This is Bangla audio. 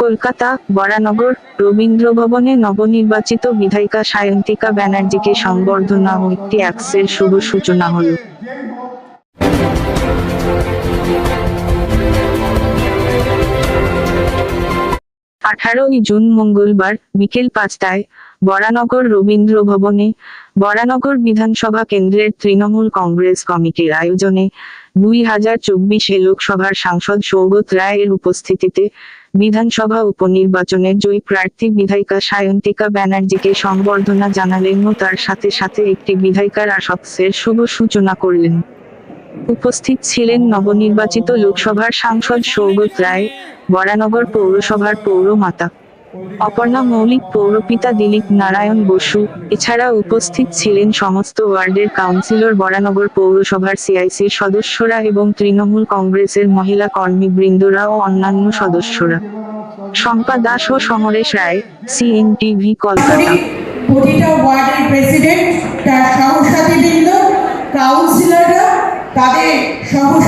কলকাতা, বরানগর রবীন্দ্র ভবনে নবনির্বাচিত বিধায়িকা সায়ন্তিকা ব্যানার্জিকে সংবর্ধনা ও একটি অ্যাক্সের শুভ সূচনা হলো। আঠারোই জুন মঙ্গলবার বিকেল পাঁচটায় বরানগর রবীন্দ্র ভবনে বরানগর বিধানসভা কেন্দ্রের তৃণমূল কংগ্রেস কমিটির আয়োজনে দুই হাজার চব্বিশে লোকসভার সাংসদ সৌগত রায়ের উপস্থিতিতে বিধানসভা উপনির্বাচনের জয়ী প্রার্থী বিধায়িকা সায়ন্তিকা ব্যানার্জিকে সংবর্ধনা জানালেন ও তার সাথে সাথে একটি বিধায়িকার আসক্সের শুভ সূচনা করলেন। উপস্থিত ছিলেন নবনির্বাচিত লোকসভার সাংসদ সৌগত রায়, বরানগর পৌরসভার পৌরমাতা। অপর্ণা মৌলিক পৌরপিতা দিলীপ নারায়ণ বসু এছাড়া উপস্থিত ছিলেন সমস্ত ওয়ার্ডের কাউন্সিলর বরানগর পৌরসভার সিআইসির সদস্যরা এবং তৃণমূল কংগ্রেসের মহিলা কর্মীবৃন্দরা ও অন্যান্য সদস্যরা। শম্পা দাস ও সমরেশ রায়, সিএনটিভি, কলকাতা। প্রতিটা ওয়ার্ডের প্রেসিডেন্ট, তার সহসাথীবৃন্দ, কাউন্সিলররা, তাদের সহ